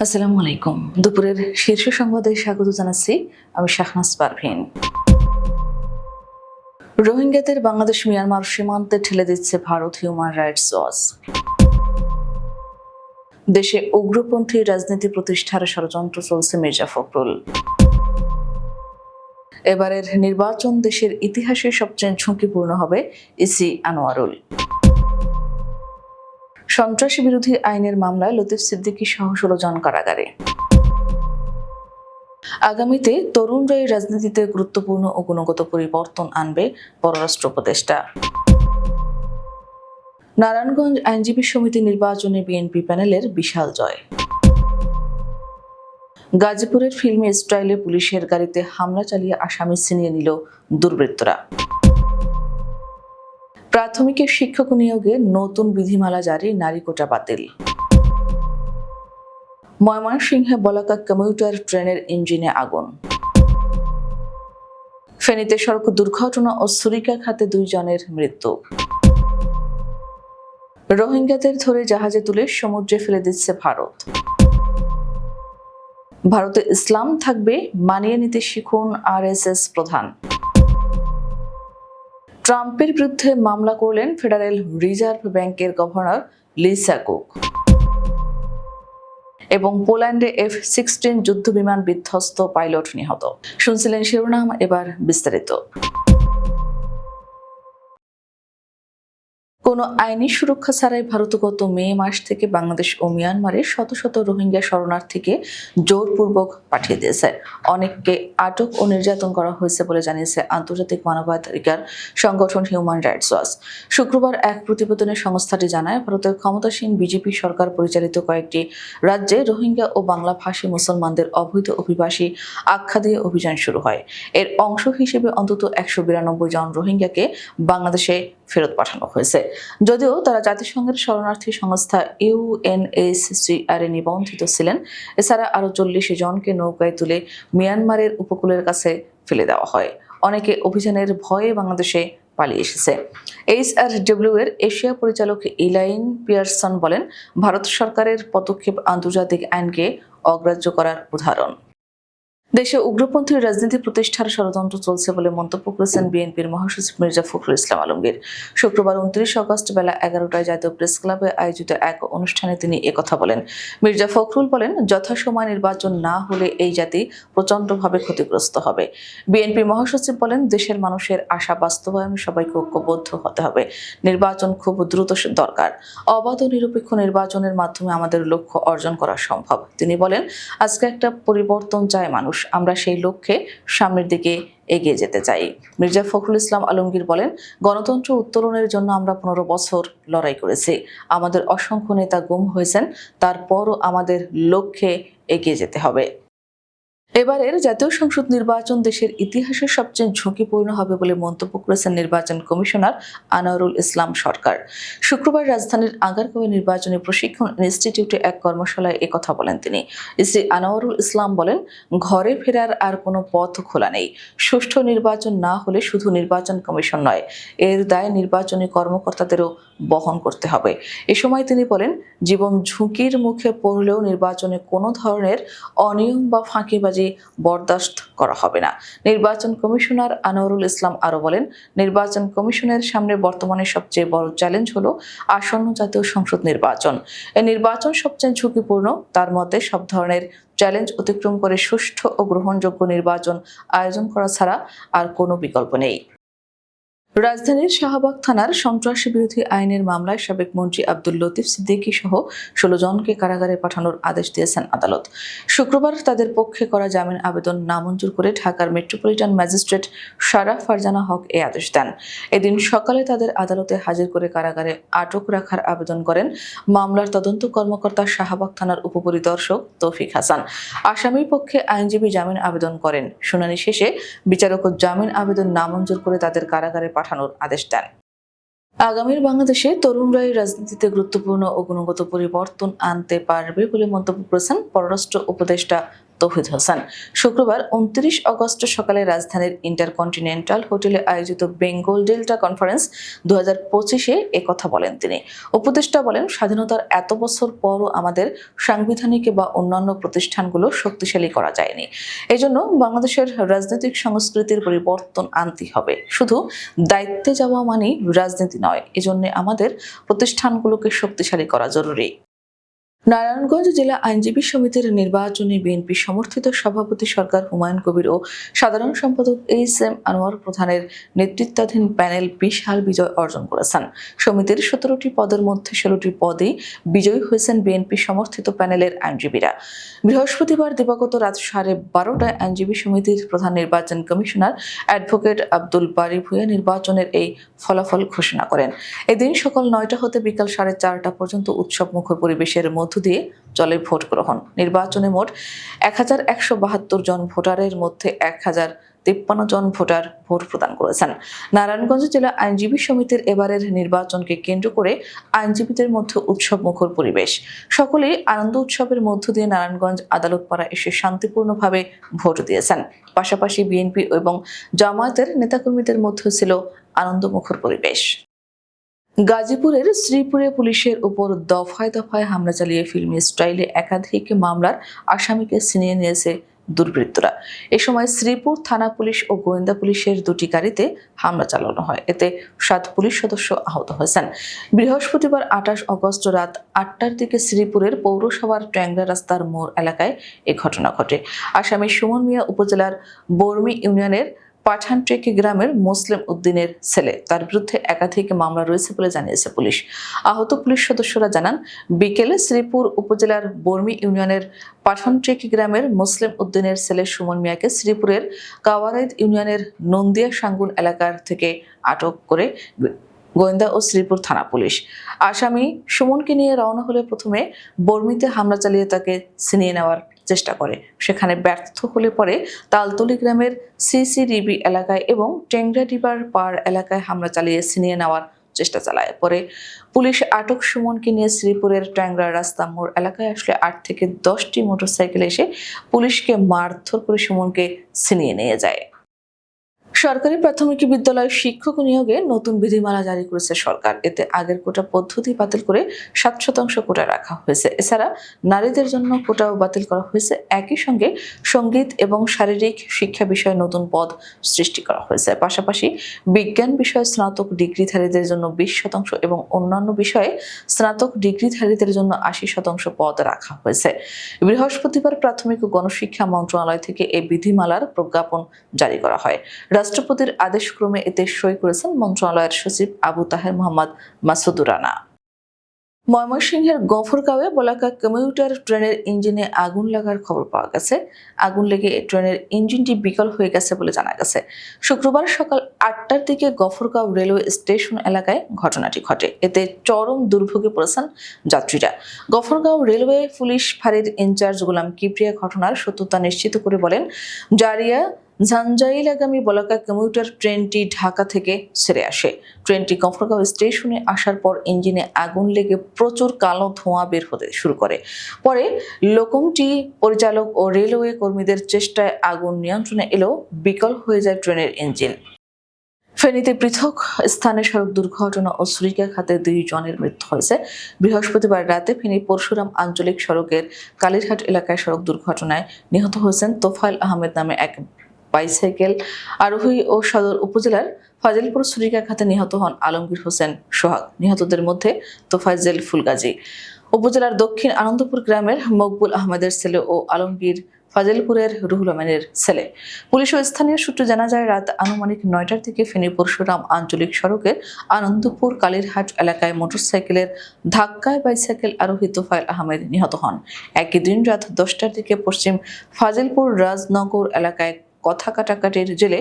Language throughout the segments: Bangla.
আসসালামু আলাইকুম। দুপুরের শীর্ষ সংবাদে স্বাগত জানাচ্ছি আমি শাহনাজ পারভিন। রোহিঙ্গাদের বাংলাদেশ মিয়ানমার সীমান্তে ঠেলে দিচ্ছে ভারত হিউম্যান রাইটস ওয়াচ দেশে উগ্রপন্থী রাজনীতি প্রতিষ্ঠার ষড়যন্ত্র চলছে মির্জা ফখরুল। এবারের নির্বাচন দেশের ইতিহাসে সবচেয়ে ঝুঁকিপূর্ণ হবে ইসি আনোয়ারুল। সন্ত্রাসী বিরোধী আইনের মামলায় লতিফ সিদ্দিকী সহ ষোলো জন কারাগারে। আগামীতে তরুণরাই রাজনীতিতে গুরুত্বপূর্ণ ও গুণগত পরিবর্তন আনবে পররাষ্ট্র উপদেষ্টা। নারায়ণগঞ্জ আইনজীবী সমিতি নির্বাচনে বিএনপি প্যানেলের বিশাল জয়। গাজীপুরের ফিল্মি স্টাইলে পুলিশের গাড়িতে হামলা চালিয়ে আসামি ছিনিয়ে নিল দুর্বৃত্তরা। প্রাথমিকের শিক্ষক নিয়োগে নতুন বিধিমালা জারি, নারী কোটা বাতিল। ময়মনসিংহে বলাকা কমিউটার ট্রেনের ইঞ্জিনে আগুন। ফেনীতে সড়ক দুর্ঘটনা ও ছুরিকা খাতে দুইজনের মৃত্যু। রোহিঙ্গাদের ধরে জাহাজে তুলে সমুদ্রে ফেলে দিচ্ছে ভারত। ভারতে ইসলাম থাকবে মানিয়ে নিতে শিখুন আরএসএস প্রধান। ট্রাম্পের বিরুদ্ধে মামলা করলেন ফেডারেল রিজার্ভ ব্যাংকের গভর্নর লিসা কুক। এবং পোল্যান্ডে এফ সিক্সটিন যুদ্ধ বিমান বিধ্বস্ত পাইলট নিহত। শুনছিলেন শিরোনাম, এবার বিস্তারিত। কোনো আইনি সুরক্ষা ছাড়াই ভারত গত মে মাস থেকে বাংলাদেশ ও মিয়ানমারে শত শত রোহিঙ্গা শরণার্থীকে জোরপূর্বক পাঠিয়ে দিয়েছে। অনেককে আটক ও নির্যাতন করা হয়েছে বলে জানিয়েছে আন্তর্জাতিক মানবাধিকার সংগঠন হিউম্যান রাইটস ওয়াচ। শুক্রবার এক প্রতিবেদনে সংস্থাটি জানায়, ভারতের ক্ষমতাসীন বিজেপি সরকার পরিচালিত কয়েকটি রাজ্যে রোহিঙ্গা ও বাংলা ভাষী মুসলমানদের অবৈধ অভিবাসী আখ্যা দিয়ে অভিযান শুরু হয়। এর অংশ হিসেবে অন্তত একশো বিরানব্বই জন রোহিঙ্গাকে বাংলাদেশে ফেরত পাঠানো হয়েছে। যদিও তারা জাতিসংঘের শরণার্থী সংস্থা ইউএনএসসিআর এ নিবন্ধিত ছিলেন। এছাড়া আরও চল্লিশ জনকে নৌকায় তুলে মিয়ানমারের উপকূলের কাছে ফেলে দেওয়া হয়। অনেকে অভিযানের ভয়ে বাংলাদেশে পালিয়ে এসেছে। এইচ আর ডব্লিউ এর এশিয়া পরিচালক ইলাইন পিয়ারসন বলেন, ভারত সরকারের পদক্ষেপ আন্তর্জাতিক আইনকে অগ্রাহ্য করার উদাহরণ। দেশে উগ্রপন্থী রাজনীতি প্রতিষ্ঠার ষড়যন্ত্র চলছে বলে মন্তব্য করেছেন বিএনপির মহাসচিব মির্জা ফখরুল ইসলাম আলমগীর। শুক্রবার উনত্রিশ আগস্ট বেলা এগারোটায় জাতীয় প্রেস ক্লাবে আয়োজিত এক অনুষ্ঠানে তিনি একথা বলেন। মির্জা ফখরুল বলেন, যথাসময় নির্বাচন না হলে এই জাতি প্রচণ্ডভাবে ক্ষতিগ্রস্ত হবে। বিএনপি মহাসচিব বলেন, দেশের মানুষের আশা বাস্তবায়নে সবাইকে ঐক্যবদ্ধ হতে হবে। নির্বাচন খুব দ্রুত দরকার। অবাধ নিরপেক্ষ নির্বাচনের মাধ্যমে আমাদের লক্ষ্য অর্জন করা সম্ভব। তিনি বলেন, আজকে একটা পরিবর্তন চায় মানুষ। আমরা সেই লক্ষ্যে সামনের দিকে এগিয়ে যেতে চাই। মির্জা ফখরুল ইসলাম আলমগীর বলেন, গণতন্ত্র উত্তোলনের জন্য আমরা পনেরো বছর লড়াই করেছি। আমাদের অসংখ্য নেতা গুম হয়েছেন, তারপরও আমাদের লক্ষ্যে এগিয়ে যেতে হবে। এবারের জাতীয় সংসদ নির্বাচন দেশের ইতিহাসে সবচেয়ে ঝুঁকিপূর্ণ হবে বলে মন্তব্য করেছেন নির্বাচন কমিশনার আনোয়ারুল ইসলাম সরকার। শুক্রবার রাজধানীর আগারগাঁও নির্বাচনী প্রশিক্ষণ ইনস্টিটিউটে এক কর্মশালায় একথা বলেন তিনি। শ্রী আনোয়ারুল ইসলাম বলেন, ঘরে ফেরার আর কোনো পথ খোলা নেই। সুষ্ঠু নির্বাচন না হলে শুধু নির্বাচন কমিশন নয়, এর দায় নির্বাচনী কর্মকর্তাদেরও বহন করতে হবে। এ সময় তিনি বলেন, জীবন ঝুঁকির মুখে পড়লেও নির্বাচনে কোনো ধরনের অনিয়ম বা ফাঁকিবাজি বরদাস্ত করা হবে না। নির্বাচন কমিশনার আনোয়ারুল ইসলাম আরও বলেন, নির্বাচন কমিশনের সামনে বর্তমানে সবচেয়ে বড় চ্যালেঞ্জ হলো আসন্ন জাতীয় সংসদ নির্বাচন। এই নির্বাচন সবচেয়ে ঝুঁকিপূর্ণ, তার মতে সব ধরনের চ্যালেঞ্জ অতিক্রম করে সুষ্ঠু ও গ্রহণযোগ্য নির্বাচন আয়োজন করা ছাড়া আর কোনো বিকল্প নেই। রাজধানীর শাহবাগ থানার সন্ত্রাসী বিরোধী আইনের মামলায় সাবেক মন্ত্রী আব্দুল লতিফ সিদ্দিকী সহ ষোলো জনকে কারাগারে পাঠানোর আদেশ দিয়েছেন আদালত। শুক্রবার তাদের পক্ষে করা জামিন আবেদন নামঞ্জুর করে ঢাকার মেট্রোপলিটন ম্যাজিস্ট্রেট সারা ফারজানা হক এ আদেশ দেন। এদিন সকালে তাদের আদালতে হাজির করে কারাগারে আটক রাখার আবেদন করেন মামলার তদন্ত কর্মকর্তা শাহবাগ থানার উপপরিদর্শক তৌফিক হাসান। আসামির পক্ষে আইনজীবী জামিন আবেদন করেন। শুনানি শেষে বিচারক জামিন আবেদন নামঞ্জুর করে তাদের কারাগারে পাঠানোর আদেশ দেন। আগামীর বাংলাদেশে তরুণরাই রাজনীতিতে গুরুত্বপূর্ণ ও গুণগত পরিবর্তন আনতে পারবে বলে মন্তব্য করেছেন পররাষ্ট্র উপদেষ্টা তৌহিদ হোসেন। শুক্রবার উনত্রিশ আগস্ট সকালে রাজধানীর ইন্টারকন্টিনেন্টাল হোটেলে আয়োজিত বেঙ্গল ডেল্টা কনফারেন্স দু হাজার পঁচিশে কথা বলেন তিনি। উপদেষ্টা বলেন, স্বাধীনতার এত বছর পরও আমাদের সাংবিধানিক বা অন্যান্য প্রতিষ্ঠানগুলো শক্তিশালী করা যায়নি। এজন্য বাংলাদেশের রাজনৈতিক সংস্কৃতির পরিবর্তন আনতে হবে। শুধু দায়িত্বে যাওয়া মানেই রাজনীতি নয়, এজন্য আমাদের প্রতিষ্ঠানগুলোকে শক্তিশালী করা জরুরি। নারায়ণগঞ্জ জেলা আইনজীবী সমিতির নির্বাচনে বিএনপি সমর্থিত সভাপতি সরকার হুমায়ুন কবির ও সাধারণ সম্পাদক এইচ এম আনোয়ার প্রধানের নেতৃত্বাধীন প্যানেল বিশাল বিজয় অর্জন করেছেন। সমিতির সতেরোটি পদের মধ্যে ষোলোটি পদে বিজয়ী হয়েছেন বিএনপি সমর্থিত প্যানেলের আইনজীবীরা। বৃহস্পতিবার দিবাগত রাত সাড়ে বারোটায় আইনজীবী সমিতির প্রধান নির্বাচন কমিশনার অ্যাডভোকেট আব্দুল বারি ভুঁইয়া নির্বাচনের এই ফলাফল ঘোষণা করেন। এদিন সকাল নয়টা হতে বিকাল সাড়ে চারটা পর্যন্ত উৎসব মুখর পরিবেশের মধ্য দিয়ে চলে ভোট গ্রহণ। নির্বাচনে মোট এক হাজার একশো বাহাত্তর জন ভোটারের মধ্যে এক হাজার তিপ্পান্ন জন ভোটার ভোট প্রদান করেছেন। নারায়ণগঞ্জ জেলা আইনজীবী সমিতির এবারের নির্বাচনকে কেন্দ্র করে আইনজীবীদের মধ্যে উৎসব মুখর পরিবেশ। সকলেই আনন্দ উৎসবের মধ্য দিয়ে নারায়ণগঞ্জ আদালত পাড়া এসে শান্তিপূর্ণভাবে ভোট দিয়েছেন। পাশাপাশি বিএনপি এবং জামায়াতের নেতাকর্মীদের মধ্যে ছিল আনন্দমুখর পরিবেশ। গাজীপুরের শ্রীপুরে পুলিশের উপর দফায় দফায় হামলা চালিয়ে ফিল্মি স্টাইলে একাধিক মামলার আসামিকে ছিনিয়ে নিয়েছে দুর্বৃত্তরা। এ সময় শ্রীপুর থানা পুলিশ ও গোয়েন্দা পুলিশের দুটি গাড়িতে হামলা চালানো হয়। এতে সাত পুলিশ সদস্য আহত হয়েছেন। বৃহস্পতিবার আঠাশ অগস্ট রাত আটটার দিকে শ্রীপুরের পৌরসভার ট্যাংরা রাস্তার মোড় এলাকায় এ ঘটনা ঘটে। আসামি সুমন মিয়া উপজেলার বর্মি ইউনিয়নের পাঠানটেকি গ্রামের মুসলিম উদ্দিনের ছেলে। তার বিরুদ্ধে একাধিক মামলা রয়েছে বলে জানিয়েছে পুলিশ। আহত পুলিশ সদস্যরা জানান, বিকেলে শ্রীপুর উপজেলার বর্মি ইউনিয়নের পাঠানটেকি গ্রামের মুসলিম উদ্দিনের ছেলে সুমন মিয়াকে শ্রীপুরের কাওয়ারাইদ ইউনিয়নের নন্দিয়া সাঙ্গুন এলাকার থেকে আটক করে গোয়েন্দা ও শ্রীপুর থানা পুলিশ। আসামি সুমনকে নিয়ে রওনা হলে প্রথমে বর্মিতে হামলা চালিয়ে তাকে ছিনিয়ে নেওয়ার চেষ্টা করে। সেখানে ব্যর্থ হলে পরে তালতলি গ্রামের সিসিডিবি এলাকায় এবং টেংরাডিবার পাড় এলাকায় হামলা চালিয়ে ছিনিয়ে নেওয়ার চেষ্টা চালায়। পরে পুলিশ আটক সুমনকে নিয়ে শ্রীপুরের ট্যাংরা রাস্তা মোড় এলাকায় আসলে আট থেকে দশটি মোটরসাইকেল এসে পুলিশকে মারধর করে সুমনকে ছিনিয়ে নিয়ে যায়। সরকারি প্রাথমিক বিদ্যালয় শিক্ষক নিয়োগে নতুন বিধিমালা জারি করেছে সরকার। এতে আগের কোটা পদ্ধতি বাতিল করে সাত শতাংশ কোটা রাখা হয়েছে। এছাড়া নারীদের জন্য কোটাও বাতিল করা হয়েছে। একই সঙ্গে সংগীত এবং শারীরিক শিক্ষা বিষয়ে নতুন পদ সৃষ্টি করা হয়েছে। পাশাপাশি বিজ্ঞান বিষয়ে স্নাতক ডিগ্রিধারীদের জন্য বিশ শতাংশ এবং অন্যান্য বিষয়ে স্নাতক ডিগ্রিধারীদের জন্য আশি শতাংশ পদ রাখা হয়েছে। বৃহস্পতিবার প্রাথমিক ও গণশিক্ষা মন্ত্রণালয় থেকে এই বিধিমালার প্রজ্ঞাপন জারি করা হয়। রাষ্ট্রপতির আদেশক্রমে এতে সই করেছেন মন্ত্রণালয়ের সচিব আবু তাহের মোহাম্মদ মাসুদুর রানা ময়মনসিংহের গফরগাঁওয়ে বলাকা কমিউটার ট্রেনের ইঞ্জিনে আগুন লাগার খবর পাওয়া গেছে। আগুন লেগে ট্রেনের ইঞ্জিনটি বিকল হয়ে গেছে বলে জানা গেছে। শুক্রবার সকাল আটটার দিকে গফরগাঁও রেলওয়ে স্টেশন এলাকায় ঘটনাটি ঘটে। এতে চরম দুর্ভোগে পড়েছেন যাত্রীরা। গফরগাঁও রেলওয়ে পুলিশ ফাঁড়ির ইনচার্জ গোলাম কিপ্রিয়া ঘটনার সত্যতা নিশ্চিত করে বলেন, জারিয়া ঝাঞ্জাইলাগামী বলাকা কমিউটার ট্রেনটি ঢাকা থেকে ছেড়ে আসে। ট্রেনটি গফরগাঁও স্টেশনে আসার পর ইঞ্জিনে আগুন লেগে প্রচুর কালো ধোঁয়া বের হতে শুরু করে। পরে লোকমটি পরিচালক ও রেলওয়ে কর্মীদের চেষ্টায় আগুন নিয়ন্ত্রণে এলেও বিকল হয়ে যায় ট্রেনের ইঞ্জিন। ফেনীতে পৃথক স্থানে সড়ক দুর্ঘটনা ও ছুরিকাঘাতে দুই জনের মৃত্যু হয়েছে। বৃহস্পতিবার রাতে ফেনী পরশুরাম আঞ্চলিক সড়কের কালীরহাট এলাকায় সড়ক দুর্ঘটনায় নিহত হয়েছেন তোফাইল আহমেদ নামে এক বাইসাইকেল আরোহী ও সদর উপজেলার ফাজিলপুর ছুরিকাঘাতে নিহত হন আলমগীর হোসেন সোহাগ। নিহতদের মধ্যে তোফাইজেল ফুলগাজী। উপজেলার দক্ষিণ আনন্দপুর গ্রামের মকবুল আহমেদের ছেলে ও আলমগীর ফাজিলপুরের রুহুল আমিনের ছেলে। পুলিশ ও স্থানীয় সূত্রে জানা যায়, রাত আনুমানিক নয়টার থেকে ফেনী পরশুরাম আঞ্চলিক সড়কের আনন্দপুর কালীরহাট এলাকায় মোটরসাইকেলের ধাক্কায় বাইসাইকেল আরোহী তোফাইল আহমেদ নিহত হন। একই দিন রাত দশটার দিকে পশ্চিম ফাজিলপুর রাজনগর এলাকায় কথা কাটাকাটির জেলে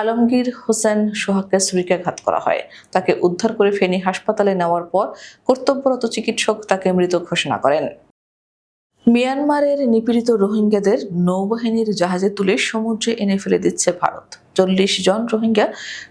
আলমগীর হোসেন সোহাগকে ছুরিকাঘাত করা হয়। তাকে উদ্ধার করে ফেনী হাসপাতালে নেওয়ার পর কর্তব্যরত চিকিৎসক তাকে মৃত ঘোষণা করেন। মিয়ানমারের নিপীড়িত রোহিঙ্গাদের নৌবাহিনীর জাহাজে তুলে সমুদ্রে এনে ফেলে দিচ্ছে ভারত। চল্লিশ জন রোহিঙ্গা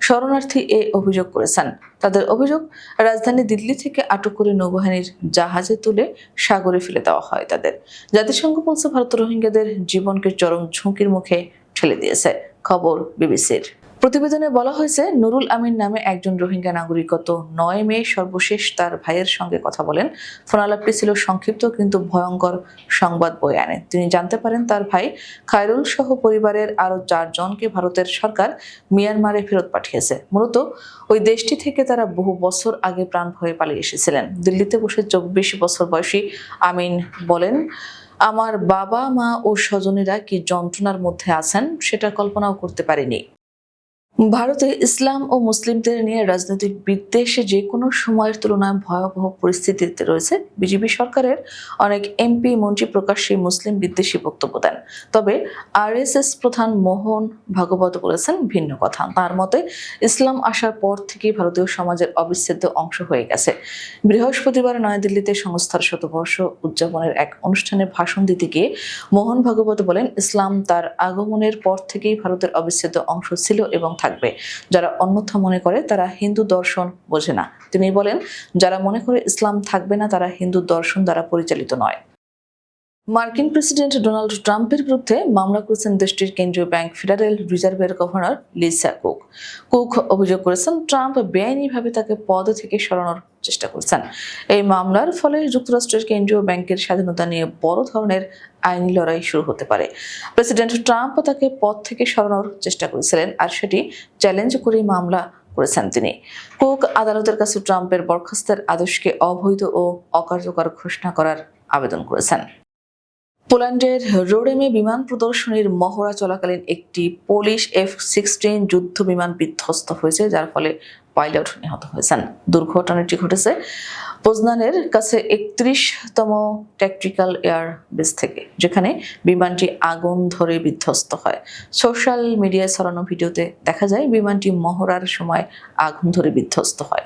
শরণার্থী এ অভিযোগ করেছেন। তাদের অভিযোগ, রাজধানী দিল্লি থেকে আটক করে নৌবাহিনীর জাহাজে তুলে সাগরে ফেলে দেওয়া হয় তাদের। জাতিসংঘ বলছে, ভারত রোহিঙ্গাদের জীবনকে চরম ঝুঁকির মুখে ঠেলে দিয়েছে। খবর বিবিসির। প্রতিবেদনে বলা হয়েছে, নুরুল আমিন নামে একজন রোহিঙ্গা নাগরিক গত নয় মে সর্বশেষ তার ভাইয়ের সঙ্গে কথা বলেন। ফোনালাপটি ছিল সংক্ষিপ্ত কিন্তু ভয়ঙ্কর সংবাদ বয়ে আনে। তিনি জানতে পারেন, তার ভাই খায়রুল সহ পরিবারের আরও চারজনকে ভারতের সরকার মিয়ানমারে ফেরত পাঠিয়েছে। মূলত ওই দেশটি থেকে তারা বহু বছর আগে প্রাণ ভয়ে পালিয়ে এসেছিলেন। দিল্লিতে বসে চব্বিশ বছর বয়সী আমিন বলেন আমার বাবা মা ও স্বজনেরা কি যন্ত্রণার মধ্যে আছেন সেটা কল্পনাও করতে পারিনি। ভারতে ইসলাম ও মুসলিমদের নিয়ে রাজনৈতিক বিদ্বেষে যে কোনো সময়ের তুলনায় ভয়াবহ পরিস্থিতিতে রয়েছে বিজেপি সরকারের অনেক এমপি, মন্ত্রী প্রকাশ্যে মুসলিম বিদ্বেষী বক্তব্য দেন। তবে আরএসএস প্রধান মোহন ভাগবত বলেছেন ভিন্ন কথা। তার মতে, ইসলাম আসার পর থেকেই ভারতীয় সমাজের অবিচ্ছেদ্য অংশ হয়ে গেছে। বৃহস্পতিবার নয়াদিল্লিতে সংস্থার শতবর্ষ উদযাপনের এক অনুষ্ঠানে ভাষণ দিতে গিয়ে মোহন ভাগবত বলেন, ইসলাম তার আগমনের পর থেকেই ভারতের অবিচ্ছেদ্য অংশ ছিল এবং থাকবে। যারা অন্যথা মনে করে তারা হিন্দু দর্শন বোঝে না। তিনি বলেন, যারা মনে করে ইসলাম থাকবে না তারা হিন্দু দর্শন দ্বারা পরিচালিত নয়। মার্কিন প্রেসিডেন্ট ডোনাল্ড ট্রাম্পের বিরুদ্ধে মামলা করেছেন দেশটির কেন্দ্রীয় ব্যাংক ফেডারেল রিজার্ভের গভর্নর লিসা কুক। কুক অভিযোগ করেছেন, ট্রাম্প বেআইনিভাবে তাকে পদ থেকে সরানোর চেষ্টা করছেন। এই মামলার ফলে যুক্তরাষ্ট্রের কেন্দ্রীয় ব্যাংকের স্বাধীনতা নিয়ে বড় ধরনের আইনি লড়াই শুরু হতে পারে। প্রেসিডেন্ট ট্রাম্প তাকে পদ থেকে সরানোর চেষ্টা করেছিলেন আর সেটি চ্যালেঞ্জ করে মামলা করেছেন তিনি। কুক আদালতের কাছে ট্রাম্পের বরখাস্তের আদেশকে অবৈধ ও অকার্যকর ঘোষণা করার আবেদন করেছেন। পোল্যান্ডের রোডেমে বিমান প্রদর্শনীর মহড়া চলাকালীন একটি পোলিশ এফ সিক্সটিন যুদ্ধ বিমান বিধ্বস্ত হয়েছে, যার ফলে পাইলট নিহত হয়েছেন। দুর্ঘটনাটি ঘটেছে পোজনানের কাছে একত্রিশতম ট্যাকটিক্যাল এয়ার বেস থেকে, যেখানে বিমানটি আগুন ধরে বিধ্বস্ত হয়। সোশ্যাল মিডিয়ায় ছড়ানো ভিডিওতে দেখা যায়, বিমানটি মহড়ার সময় আগুন ধরে বিধ্বস্ত হয়।